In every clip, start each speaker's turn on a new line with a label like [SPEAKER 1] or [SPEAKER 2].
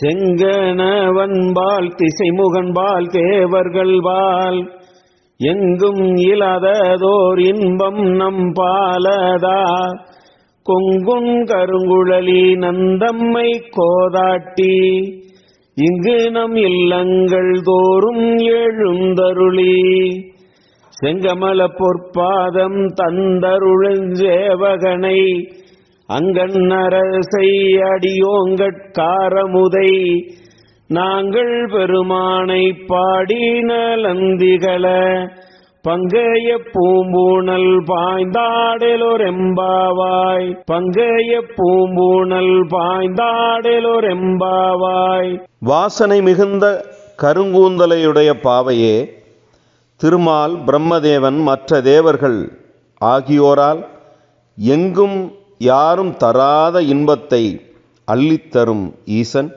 [SPEAKER 1] செங்கணவன்பால் திசைமுகன்பால் தேவர்கள் வால் எங்கும் இல்லாததோர் இன்பம் நம் பாலதா. கொங்குன் கருங்குழலி நந்தம்மை கோதாட்டி இங்கு நம் இல்லங்கள் தோறும் எழுந்தருளி. செங்கமல பொற்பாதம் தந்தருளஞ்சேவகனை அங்கன்னரசை அடியோங்கட்காரமுதை நாங்கள் பெருமானை பாடி நலந்திகள பங்கைய பூம்பூணல் பாய்ந்தாடலோரெம்பாவாய் பங்கைய பூம்பூணல் பாய்ந்தாடலோரெம்பாவாய்.
[SPEAKER 2] வாசனை மிகுந்த கருங்கூந்தலையுடைய பாவையே திருமால் பிரம்மதேவன் மற்ற தேவர்கள் ஆகியோரால் எங்கும் யாரும் தராத இன்பத்தை அள்ளித்தரும் ஈசன்.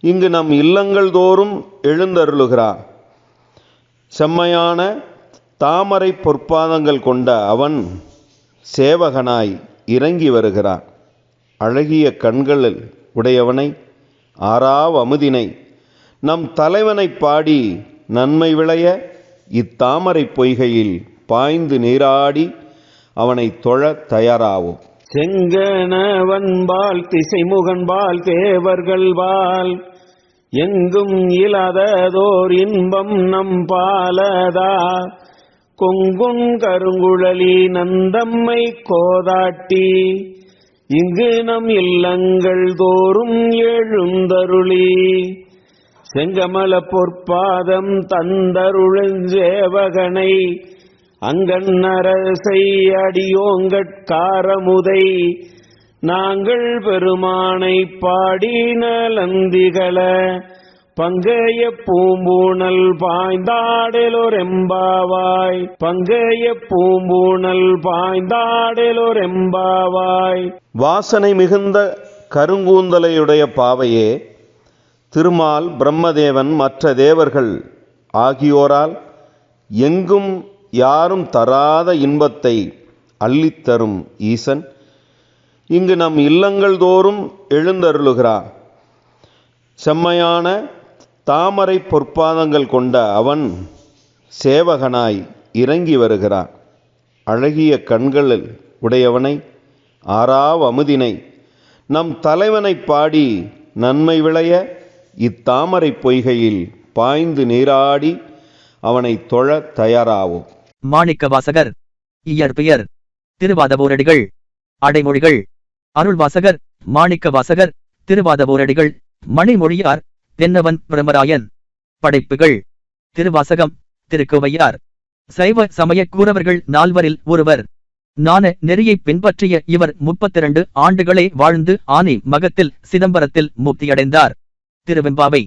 [SPEAKER 2] இங்கு நம் இல்லங்கள் தோறும் எழுந்தருளுகிறார். செம்மையான தாமரை பொற்பாதங்கள் கொண்ட அவன் சேவகனாய் இறங்கி வருகிறான். அழகிய கண்களில் உடையவனை ஆறாவ் அமுதினை நம் தலைவனை பாடி நன்மை விளைய இத்தாமரை பொய்கையில் பாய்ந்து நீராடி அவனை தொழ தயாராவோம்.
[SPEAKER 1] செங்கணவன்பால் திசைமுகன்பால் தேவர்கள் வால் எங்கும் இலாததோர் இன்பம் நம் பாலதா. கொங்குன் கருங்குழலி நந்தம்மை கோதாட்டி. இங்கு நம் இல்லங்கள் தோறும் எழுந்தருளி. செங்கமல பொற்பாதம் தந்தருளஞ்சேவகனை. அங்கன்னரசை அடியோங்கட்காரமுதை நாங்கள் பெருமானை பாடி நலந்திகள பங்கைய பூம்பூணல் பாய்ந்தாடலோரெம்பாவாய் பங்கைய பூம்பூணல் பாய்ந்தாடலோரெம்பாவாய்.
[SPEAKER 2] வாசனை மிகுந்த கருங்கூந்தலையுடைய பாவையே திருமால் பிரம்மதேவன் மற்ற தேவர்கள் ஆகியோரால் எங்கும் யாரும் தராத இன்பத்தை அள்ளித்தரும் ஈசன். இங்கு நம் இல்லங்கள் தோறும் எழுந்தருளுகிறார். செம்மையான தாமரை பொற்பாதங்கள் கொண்ட அவன் சேவகனாய் இறங்கி வருகிறார். அழகிய கண்களில் உடையவனை ஆறாவ் அமுதினை நம் தலைவனை பாடி நன்மை விளைய இத்தாமரை பொய்கையில் பாய்ந்து நீராடி அவனை தொழ தயாராவோம்.
[SPEAKER 3] மாணிக்கவாசகர். இயற்பெயர் திருவாதபோரடிகள். அடைமொழிகள். அருள்வாசகர். மாணிக்கவாசகர். திருவாதபோரடிகள். மணிமொழியார். தென்னவன் பிரமராயன் படைப்புகள். திருவாசகம். திருக்கோவையார். சைவ சமய கூறவர்கள் நால்வரில் ஒருவர். நான நெறியைப் பின்பற்றிய இவர் முப்பத்திரண்டு ஆண்டுகளே வாழ்ந்து ஆனி மகத்தில் சிதம்பரத்தில் முக்தியடைந்தார் திருவெம்பாவை.